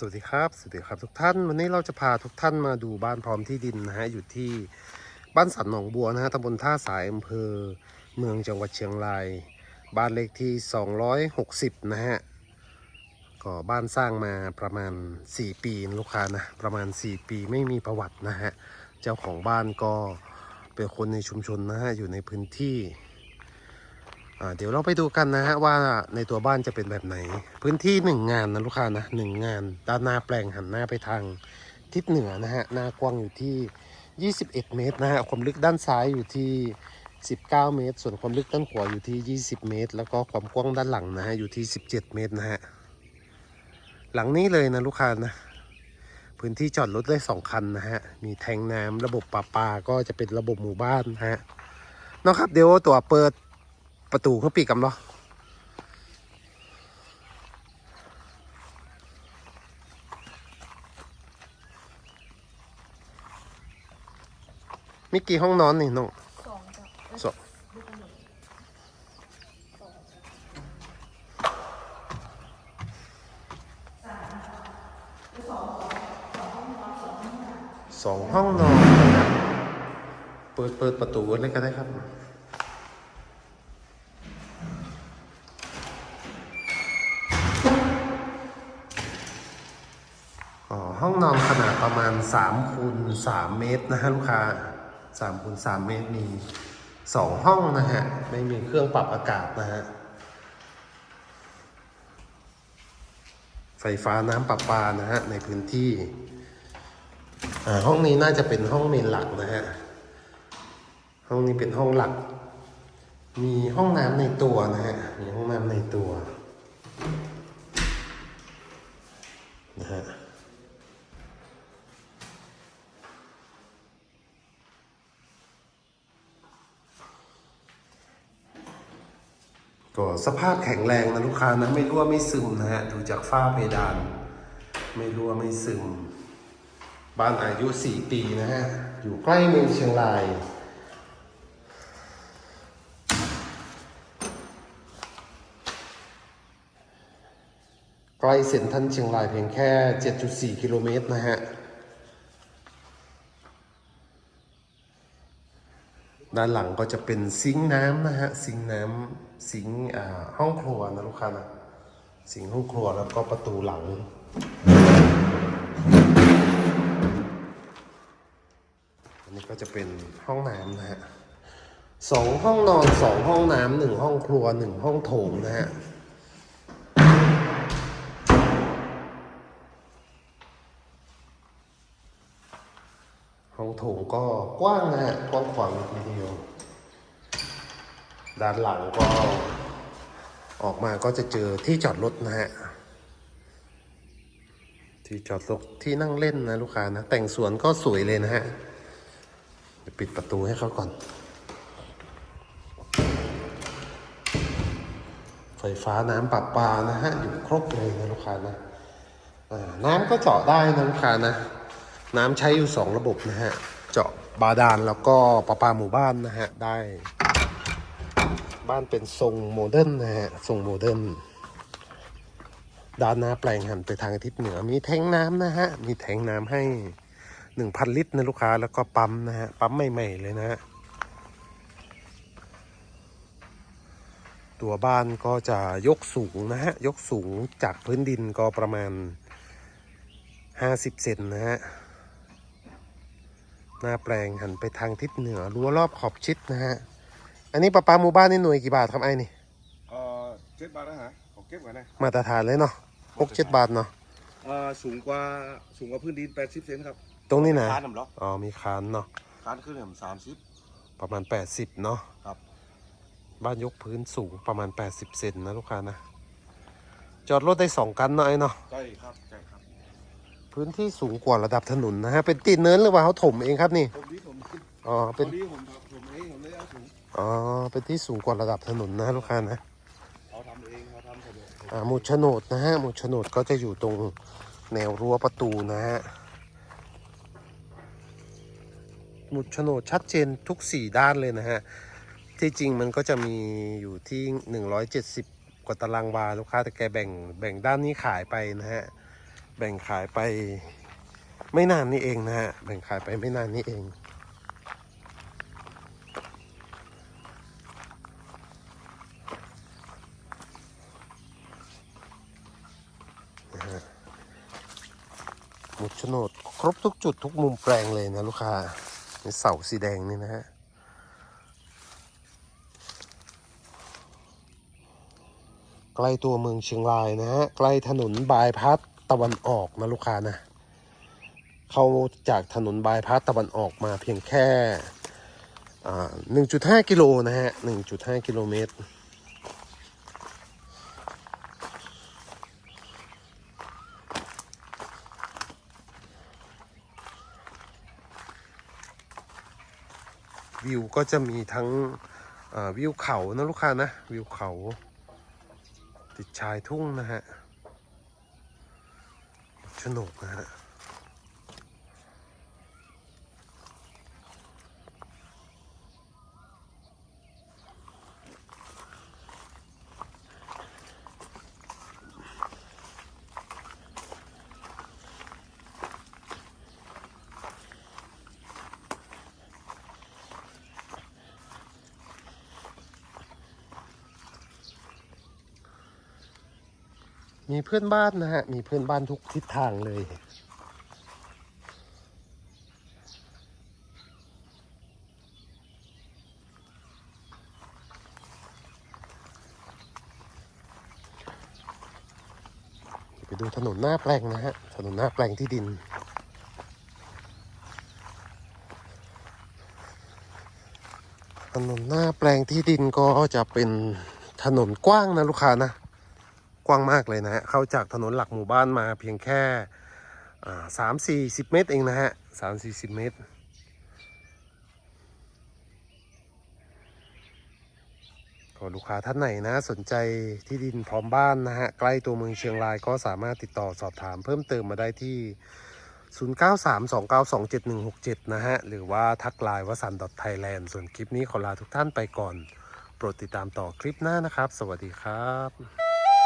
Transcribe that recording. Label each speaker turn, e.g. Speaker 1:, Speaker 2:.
Speaker 1: สวัสดีครับสวัสดีครับทุกท่านวันนี้เราจะพาทุกท่านมาดูบ้านพร้อมที่ดินนะฮะอยู่ที่บ้านสันหนองบัวนะฮะตำบลท่าสายอำเภอเมืองจังหวัดเชียงราย บ้านเลขที่ 260 นะฮะก็บ้านสร้างมาประมาณ 4 ปีลูกค้านะประมาณ 4 ปีไม่มีประวัตินะฮะเจ้าของบ้านก็เป็นคนในชุมชนนะฮะอยู่ในพื้นที่ เดี๋ยวเราไปดูกันนะฮะว่าในตัวบ้านจะเป็นแบบไหน พื้นที่หนึ่งงานนะลูกค้านะหนึ่งงาน ด้านหน้าแปลงหันหน้าไปทางทิศเหนือนะฮะหน้ากว้างอยู่ที่ 21 เมตรนะฮะความลึกด้านซ้ายอยู่ที่ 19 เมตร ส่วนความลึกด้านขวาอยู่ที่ 20 เมตร แล้วก็ความกว้างด้านหลังนะฮะอยู่ที่ 17 เมตรนะฮะหลังนี้เลยนะลูกค้านะพื้นที่จอดรถได้สองคันนะฮะ มีแทงน้ำระบบประปาก็จะเป็นระบบหมู่บ้านนะฮะนาะครับเดี๋ยวตัวเปิด ประตูเขาปิดกันเนาะมีกี่ห้องนอนนี่น้อง
Speaker 2: สองจ้ะเอ้ย
Speaker 1: สอง
Speaker 2: ดูกันหน่อยสองจ้ะ
Speaker 1: สองห้องนอนนะครับเปิดเปิดประตูเลยก็ได้ครับ ห้องนอนขนาดประมาณ3คูณ3เมตรนะฮะลูกค้า3คูณ3เมตรมี 2 ห้องนะฮะ ไม่มีเครื่องปรับอากาศนะฮะ ไฟฟ้าน้ำประปานะฮะ ในพื้นที่ ห้องนี้น่าจะเป็นห้องเมนหลักนะฮะ ห้องนี้เป็นห้องหลัก มีห้องน้ำในตัวนะฮะ มีห้องน้ำในตัวนะฮะ ก็สภาพแข็งแรงนะลูกค้านะไม่รั่วไม่ซึมนะฮะดูจากฝ้าเพดาน ไม่รั่วไม่ซึม บ้านอายุ 4 ปีนะฮะ อยู่ใกล้เมืองเชียงรายใกล้เซ็นทรัลเชียงรายเพียงแค่ 7.4 กิโลเมตรนะฮะ ด้านหลังก็จะเป็นซิงค์น้ำนะฮะ ซิงค์น้ำ ซิงห้องครัวนะลูกค้านะซิงห้องครัวแล้วก็ประตูหลัง อันนี้ก็จะเป็นห้องน้ำนะฮะสองห้องนอนสองห้องน้ำหนึ่งห้องครัวหนึ่งห้องโถงนะฮะห้องโถงก็กว้างนะฮะกว้างขวางทีเดียว ด้านหลังก็ออกมาก็จะเจอที่จอดรถนะฮะ ที่จอดรถที่นั่งเล่นนะลูกค้านะ แต่งสวนก็สวยเลยนะฮะปิดประตูให้เขาก่อน ไฟฟ้าน้ำประปานะฮะ อยู่ครบเลยนะลูกค้านะน้ำก็เจาะได้นะลูกค้านะ น้ำใช้อยู่สองระบบนะฮะ เจาะบาดาลแล้วก็ประปาหมู่บ้านนะฮะได้ บ้านเป็นทรงโมเดิร์นนะฮะ ทรงโมเดิร์น ด้านหน้าแปลงหันไปทางทิศเหนือ มีแทงน้ำนะฮะ มีแทงน้ำให้หนึ่งพันลิตรนะลูกค้า แล้วก็ปั๊มนะฮะ ปั๊มใหม่ๆเลยนะฮะ ตัวบ้านก็จะยกสูงนะฮะ ยกสูงจากพื้นดินก็ประมาณ50เซนนะฮะหน้าแปลงหันไปทางทิศเหนือรั้วรอบขอบชิดนะฮะ อันนี้ประปาหมู่บ้านนี่หน่วยกี่บาทครับไอ้นี่
Speaker 3: เอ่อเจ็ดบาทนะฮะขอเก็บก่อนนะ
Speaker 1: มาตรฐานเลยเนาะหกเจ็ดบาทเนาะ
Speaker 3: เอ่อสูงกว่าสูงกว่าพื้นดิน80เซนครับ
Speaker 1: ตรงนี้นะ
Speaker 3: คานหนำเหรอ
Speaker 1: อ๋อมีคานเนาะ
Speaker 3: คานขึ้นหนำสามสิบ
Speaker 1: ประมาณ80เนาะ
Speaker 3: ครับ
Speaker 1: บ้านยกพื้นสูงประมาณ80เซนนะลูกค้านะจอดรถได้2กันเนาะไอ้เนาะ
Speaker 3: ใช่ครับใช่ครับ
Speaker 1: พื้นที่สูงกว่าระดับถนนนะฮะเป็นตีนเนินหรือว่าเขาถมเองครับนี่
Speaker 3: ผมดีผม
Speaker 1: อ๋อ
Speaker 3: พ
Speaker 1: เป็
Speaker 3: อนดีผมทำผมเองผมเลยเอาสูง
Speaker 1: อ๋อ เป็นที่สูงกว่าระดับถนนนะลูกค้านะ
Speaker 3: เขาทำเองเขาทำสะดวก
Speaker 1: อ่าหมุดโฉนดนะฮะหมุดโฉนดก็จะอยู่ตรงแนวรั้วประตูนะฮะหมุดโฉนดชัดเจนทุกสี่ด้านเลยนะฮะ ที่จริงมันก็จะมีอยู่ที่ 170 กว่าตารางวาลูกค้าแต่แกแบ่งแบ่งด้านนี้ขายไปนะฮะ แบ่งขายไปไม่นานนี่เองนะฮะ แบ่งขายไปไม่นานนี่เอง นะฮะหมุด โฉนดครบทุกจุดทุกมุมแปลงเลยนะลูกค้าในเสาสีแดงนี่นะฮะใกล้ตัวเมืองเชียงรายนะฮะใกล้ถนนบายพัดตะวันออกนะลูกค้านะเข้าจากถนนบายพัดตะวันออกมาเพียงแค่อ่า1.5กิโลนะฮะ1.5กิโลเมตร วิวก็จะมีทั้งวิวเขานะลูกค้านะวิวเขา ติดชายทุ่งนะฮะชนกนะฮะ มีเพื่อนบ้านนะฮะ มีเพื่อนบ้านทุกทิศทางเลย ไปดูถนนหน้าแปลงนะฮะ ถนนหน้าแปลงที่ดินถนนหน้าแปลงที่ดินก็จะเป็นถนนกว้างนะลูกค้านะ กว้างมากเลยนะฮะ เข้าจากถนนหลักหมู่บ้านมาเพียงแค่สามสี่สิบเมตรเองนะฮะสามสี่สิบเมตร ก็ลูกค้าท่านไหนนะ สนใจที่ดินพร้อมบ้านนะฮะ ใกล้ตัวเมืองเชียงรายก็สามารถติดต่อสอบถามเพิ่มเติมมาได้ที่ 0932927167 นะฮะ หรือว่าทักไลน์วสันต์ .thailand ส่วนคลิปนี้ขอลาทุกท่านไปก่อน โปรดติดตามต่อคลิปหน้านะครับ สวัสดีครับ